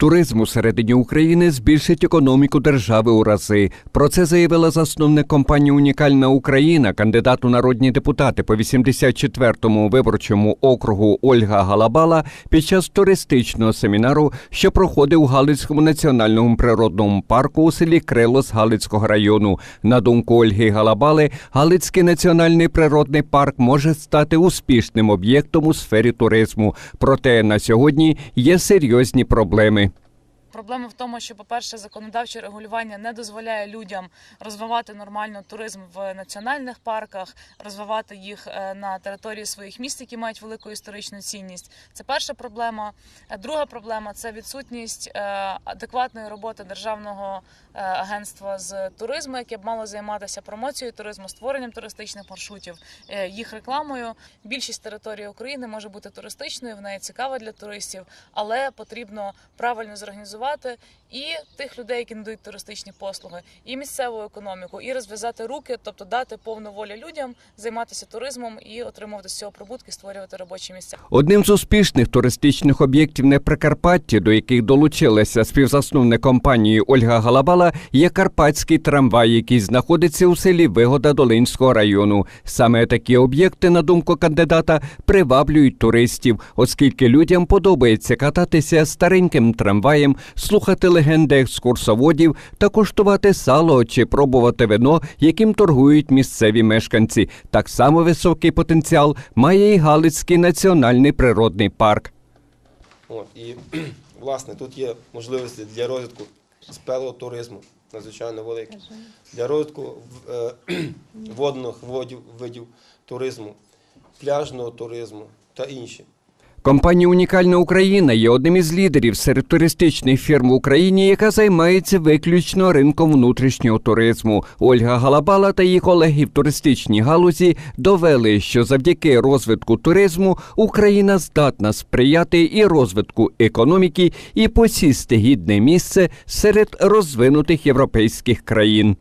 Туризм у середині України збільшить економіку держави у рази. Про це заявила засновник компанії Унікальна Україна, кандидат у народні депутати по 84-му виборчому округу Ольга Галабала під час туристичного семінару, що проходив у Галицькому національному природному парку у селі Крилос Галицького району. На думку Ольги Галабали, Галицький національний природний парк може стати успішним об'єктом у сфері туризму. Проте на сьогодні є серйозні проблеми. Проблема в тому, що, по-перше, законодавче регулювання не дозволяє людям розвивати нормально туризм в національних парках, розвивати їх е, на території своїх міст, які мають велику історичну цінність. Це перша проблема. Е, Друга проблема це відсутність е, адекватної роботи державного агентства з туризму, яке б мало займатися промоцією туризму, створенням туристичних маршрутів, їх рекламою. Більшість території України може бути туристичною, вона є цікава для туристів, але потрібно правильно зорганізувати і тих людей, які надають туристичні послуги, і місцеву економіку, і розв'язати руки, тобто дати повну волю людям займатися туризмом і отримувати з цього прибутки, створювати робочі місця. Одним з успішних туристичних об'єктів на Прикарпатті, до яких долучилася співзасновник компанії Ольга Галабала, є карпатський трамвай, який знаходиться у селі Вигода Долинського району. Саме такі об'єкти, на думку кандидата, приваблюють туристів, оскільки людям подобається кататися стареньким трамваєм, слухати легенди екскурсоводів та куштувати сало чи пробувати вино, яким торгують місцеві мешканці. Так само високий потенціал має і Галицький національний природний парк. От, і власне тут є можливості для розвитку спелеотуризму, надзвичайно великі, для розвитку е, водних водів, видів туризму, пляжного туризму та інші. Компанія Унікальна Україна є одним із лідерів серед туристичних фірм в Україні, яка займається виключно ринком внутрішнього туризму. Ольга Галабала та її колеги в туристичній галузі довели, що завдяки розвитку туризму Україна здатна сприяти і розвитку економіки, і посісти гідне місце серед розвинутих європейських країн.